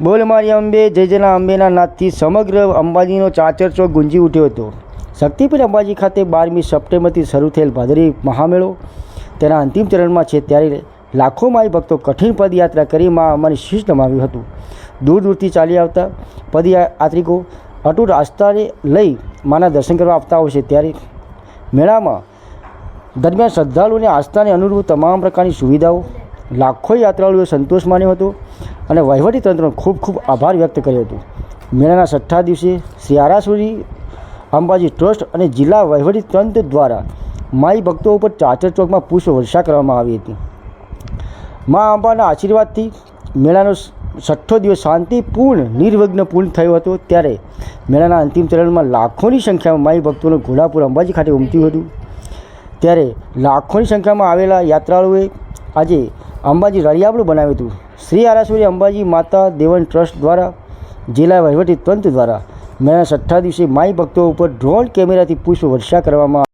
બોલ મારી અંબે, જય જના અંબેના નાથથી સમગ્ર અંબાજીનો ચાચર ચોક ગુંજી ઉઠ્યો હતો. શક્તિપીઠ અંબાજી ખાતે બારમી સપ્ટેમ્બરથી શરૂ થયેલ ભાદરી મહામેળો તેના અંતિમ ચરણમાં છે ત્યારે લાખો માઈ ભક્તો કઠિન પદયાત્રા કરી મા અમારી શીશ નમાવ્યું હતું. દૂર દૂરથી ચાલી આવતા પદયાત્રિકો અટૂટ આસ્થાને લઈ માના દર્શન કરવા આવતા હોય છે ત્યારે મેળામાં દરમિયાન શ્રદ્ધાળુને આસ્થાને અનુરૂપ તમામ પ્રકારની સુવિધાઓ લાખો યાત્રાળુઓએ સંતોષ માન્યો હતો. અને વહીવટી તંત્રનો ખૂબ ખૂબ આભાર વ્યક્ત કર્યો હતો. મેળાના છઠ્ઠા દિવસે શ્રી આરાસુરી અંબાજી ટ્રસ્ટ અને જિલ્લા વહીવટી તંત્ર દ્વારા માઈ ભક્તો ઉપર ચાચર ચોકમાં પુષ્પ વર્ષા કરવામાં આવી હતી. મા અંબાના આશીર્વાદથી મેળાનો છઠ્ઠો દિવસ શાંતિપૂર્ણ, નિર્વિઘ્ન પૂર્ણ થયો હતો. ત્યારે મેળાના અંતિમ ચરણમાં લાખોની સંખ્યામાં માઈ ભક્તોનું ઘોડાપુર અંબાજી ખાતે ઉમટ્યું હતું. ત્યારે લાખોની સંખ્યામાં આવેલા યાત્રાળુઓએ આજે અંબાજી રળિયાબળું બનાવ્યું હતું. શ્રી આરાસુરી અંબાજી માતા દેવન ટ્રસ્ટ દ્વારા, જિલ્લા વહીવટી તંત્ર દ્વારા મેળાના છઠ્ઠા દિવસે માઈ ભક્તો ઉપર ડ્રોન કેમેરાથી પુષ્પ વર્ષા કરવામાં